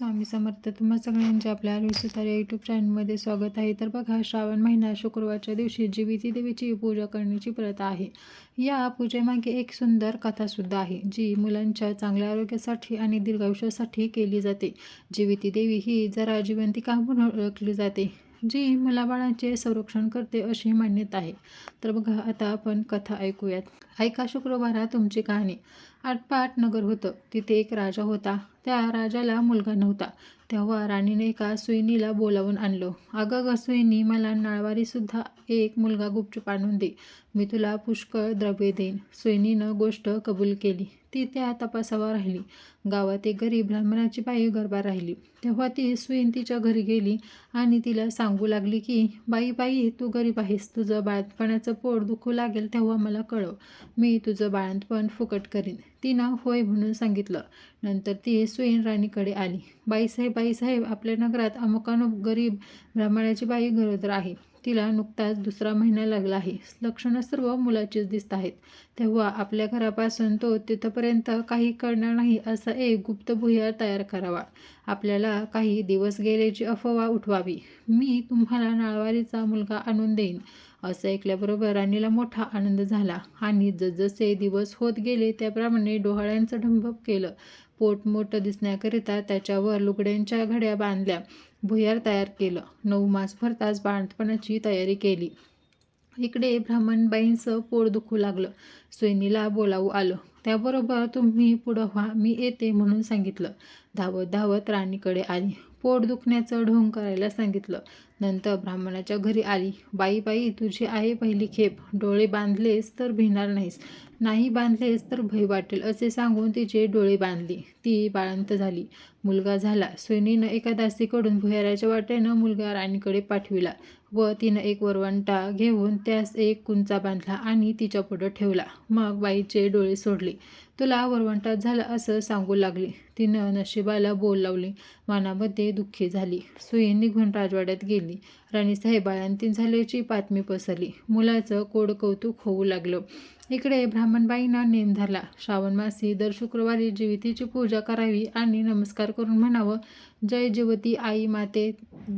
स्वामी समर्थ. तुम्हा सगळ्यांचे आपल्या आरोग्य या यूट्यूब चॅनलमध्ये स्वागत आहे. तर बघा श्रावण महिना शुक्रवारच्या दिवशी जीविती देवीची पूजा करण्याची प्रथा आहे. या पूजेमागे एक सुंदर कथासुद्धा आहे जी मुलांच्या चांगल्या आरोग्यासाठी आणि दीर्घायुष्यासाठी केली जाते. जीविती देवी ही जरा जिवंतिका म्हणून ओळखली जाते? जी मुलाबाळांचे संरक्षण करते अशी मान्यता आहे. तर बघा आता आपण कथा ऐकूयात. ऐका शुक्रवारा तुमची कहाणी. आटपाट नगर होतं. तिथे एक राजा होता. त्या राजाला मुलगा नव्हता. तेव्हा राणीने एका सुईनीला बोलावून आणलं. अगं ग सुईनी मला नाळवारीसुद्धा एक मुलगा गुपचूप आणून दे. मी तुला पुष्कळ द्रव्य देईन. सुईनीनं गोष्ट कबूल केली. ती त्या तपासावर राहिली. गावात एक गरीब ब्राह्मणाची बाई गरबा राहिली. तेव्हा ती सुईन तिच्या घरी गेली आणि तिला सांगू लागली की बाई बाई तू गरीब आहेस. तुझं बाळपणाचं तुझं पोट दुखू लागेल तेव्हा मला कळव. मी तुझं बाळंतपण फुकट करीन. तिनं होय म्हणून सांगितलं. नंतर ती सुईन राणीकडे आली. बाईसाहेब बाईसाहेब आपल्या नगरात अमुकानुक गरीब ब्राह्मणाची बाई गरोदर आहे. तिला नुकताच दुसरा महिना लागला आहे. लक्षणं सर्व मुलाचीच दिसत आहेत. तेव्हा आपल्या घरापासून तो तिथपर्यंत काही कळणार नाही असा एक गुप्त भुयार तयार करावा. आपल्याला काही दिवस गेल्याची अफवा उठवावी. मी तुम्हाला नाळवारीचा मुलगा आणून देईन. असं ऐकल्याबरोबर राणीला मोठा आनंद झाला. आणि जसजसे दिवस होत गेले त्याप्रमाणे डोहाळ्यांचं ढंभप केलं. पोट मोठं दिसण्याकरिता त्याच्यावर लुगड्यांच्या घड्या बांधल्या. भुयार तयार केलं. नऊ मास भरताच बाळंतपणाची तयारी केली. इकडे ब्राह्मणबाईंचं पोट दुखू लागलं. सैनीला बोलावू आलं. त्याबरोबर तुम्ही पुढं व्हा मी येते म्हणून सांगितलं. धावत धावत राणीकडे आली. पोट दुखण्याचं ढोंग करायला सांगितलं. नंतर ब्राह्मणाच्या घरी आली. बाई बाई तुझी आहे पहिली खेप. डोळे बांधलेस तर भिणार नाहीस. नाही बांधलेस तर भय वाटेल असे सांगून तिचे डोळे बांधले. ती बाळंत झाली. मुलगा झाला. सुनीनं एका दासीकडून भुयाराच्या वाटेनं मुलगा राणीकडे पाठविला व तिनं एक वरवंटा घेऊन त्यास एक कुंचा बांधला आणि तिच्या पुढं ठेवला. मग बाईचे डोळे सोडले. तुला वरवंटात झाला असं सांगू लागली. तिनं नशिबाला बोल लावली. मनामध्ये दुःखी झाली. सुई निघून राजवाड्यात गेली. राणीसाहेब बाळंतीन झाल्याची बातमी पसरली. मुलाचं कोड कौतुक होऊ लागलं. इकडे ब्राह्मणबाईंना नेम धरला. श्रावण मासी दर शुक्रवारी जीवितीची पूजा करावी आणि नमस्कार करून म्हणावं जय जीवती आई माते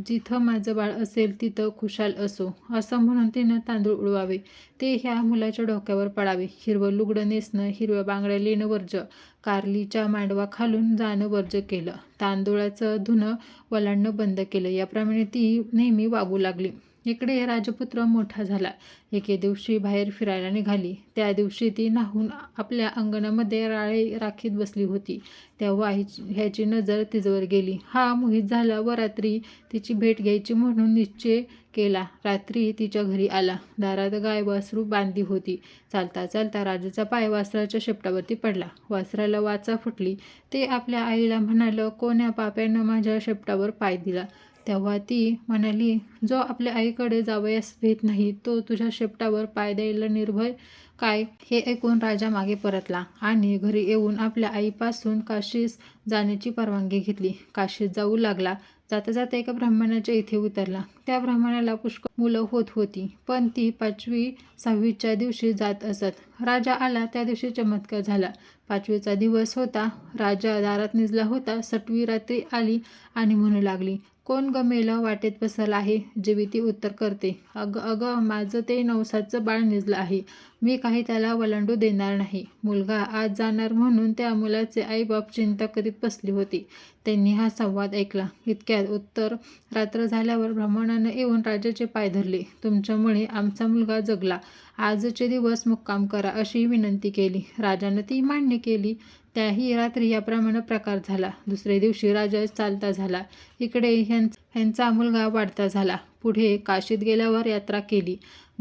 जिथं माझं बाळ असेल तिथं खुशाल असो. असं म्हणून तिनं तांदूळ उडवावे. ते ह्या मुलाच्या डोक्यावर पडावे. हिरवं लुगडं नेसणं हिरव्या बांगड्या लेणं वर्ज कारलीच्या मांडवा खालून जाणं वर्ज केलं. तांदूळाचं धुणं वलांडणं बंद केलं. याप्रमाणे ती नेहमी वागू लागली. इकडे राजपुत्र मोठा झाला. एके दिवशी बाहेर फिरायला निघाली. त्या दिवशी ती नाहून आपल्या अंगणामध्ये राळे राखीत बसली होती. तेव्हा ह्याची नजर तिजवर गेली. हा मोहित झाला व रात्री तिची भेट घ्यायची म्हणून निश्चय केला. रात्री तिच्या घरी आला. दारात गाय वासरू बांधली होती. चालता चालता राजाचा पाय वासराच्या शेपटावरती पडला. वासराला वाचा फुटली. ते आपल्या आईला म्हणालं कोण्या पाप्यानं माझ्या शेपटावर पाय दिला? तेव्हा ती म्हणाली जो आपल्या आईकडे जावयास भेट नाही तो तुझ्या शेपटावर पाय द्यायला निर्भय काय? हे ऐकून राजा मागे परतला आणि घरी येऊन आपल्या आईपासून काशीस जाण्याची परवानगी घेतली. काशीत जाऊ लागला. जाता जाता एका ब्राह्मणाच्या इथे उतरला. त्या ब्राह्मणाला पुष्कळ मुलं होत होती पण ती पाचवी सहावीच्या दिवशी जात असत. राजा आला त्या दिवशी चमत्कार झाला. पाचवीचा दिवस होता राजा दारात निजला होता सटवी रात्री आली आणि म्हणू लागली कोण ग मेलं वाटेत पसरलं आहे जीविती उत्तर करते? अगं अगं माझं ते नवसाचं बाळ निजलं आहे. मी काही त्याला वलांडू देणार नाही. मुलगा आज जाणार म्हणून त्या मुलाचे आईबाप चिंता करीत बसली होती. त्यांनी हा संवाद ऐकला. इतक्यात उत्तर रात्र झाल्यावर ब्राह्मणानं येऊन राजाचे पाय धरले. तुमच्यामुळे आमचा मुलगा जगला. आजचे दिवस मुक्काम करा अशी विनंती केली. राजानं ती मान्य केली. त्याही रात्री याप्रमाणे प्रकार झाला. दुसऱ्या दिवशी राजा चालता झाला. इकडे ह्यांचा मुलगा वाढता झाला. पुढे काशीत गेल्यावर यात्रा केली.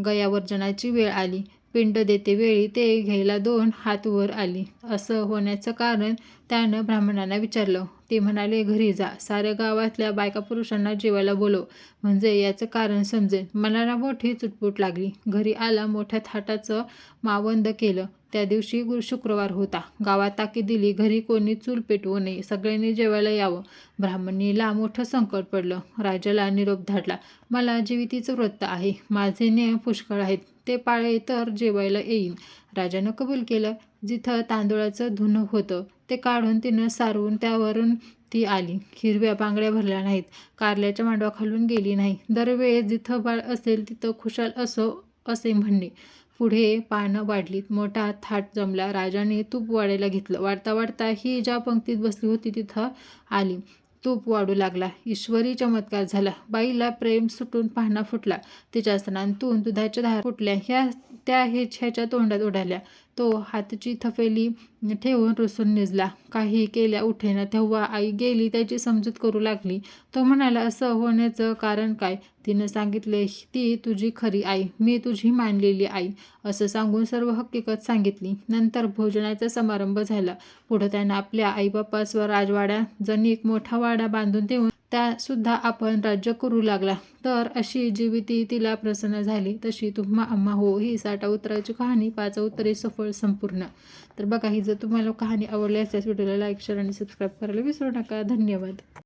गयावर्जनाची वेळ आली. पिंड देते. वेळी ते घ्यायला दोन हात वर आली. असं होण्याचं कारण त्यानं ब्राह्मणांना विचारलं. ते म्हणाले घरी जा. साऱ्या गावातल्या बायका पुरुषांना जेवायला बोलव. म्हणजे याचं कारण समजेल मनाला मोठी चुटपुट लागली. घरी आला मोठ्या थाटाचं मावंद केलं. त्या दिवशी गुरु शुक्रवार होता. गावात ताकी दिली घरी कोणी चूल पेटवू नये. सगळ्यांनी जेवायला यावं. ब्राह्मणीला मोठं संकट पडलं. राजाला निरोप धाडला. मला जीवितीचं वृत्त आहे. माझे नियम पुष्कळ आहेत. ते पाळे तर जेवायला येईन राजानं कबूल केलं. जिथं तांदूळाचं धुणं होतं ते काढून तिनं सारवून त्यावरून ती आली. हिरव्या बांगड्या भरल्या नाहीत. कारल्याच्या मांडवा खालून गेली नाही. दरवेळेस जिथं बाळ असेल तिथं खुशाल असो असे म्हणणे. पुढे पानं वाढलीत. मोठा थाट जमला. राजाने तूप वाढायला घेतलं. वाढता वाढता ही ज्या पंक्तीत बसली होती तिथं आली. तूप वाढू लागला. ईश्वरी चमत्कार झाला. बाईला प्रेम सुटून पाहणा फुटला. तिच्या स्तनांतून दुधाच्या धार फुटल्या. ह्या त्या हे ह्याच्या तोंडात उडाल्या तो हातची थफेली ठेवून रुसून निजला. काही केल्या उठेना तेव्हा आई गेली त्याची समजूत करू लागली. तो म्हणाला असं होण्याचं कारण काय? तिनं सांगितले ती तुझी खरी आई. मी तुझी मानलेली आई. असं सांगून सर्व हकीकत सांगितली. नंतर भोजनाचा समारंभ झाला. पुढं त्यानं आपल्या आईबापास व राजवाड्या जणिक मोठा वाडा बांधून देऊन त्यासुद्धा आपण राज्य करू लागला. तर अशी जीविती तिला प्रसन्न झाली तशी तुम्हा अम्मा हो ही साठा उत्तराची कहाणी पाच उत्तरे सफळ संपूर्ण. तर बघा ही जर तुम्हाला कहाणी आवडली असल्यास व्हिडिओला लाईक शेअर आणि सबस्क्राईब करायला विसरू नका. धन्यवाद.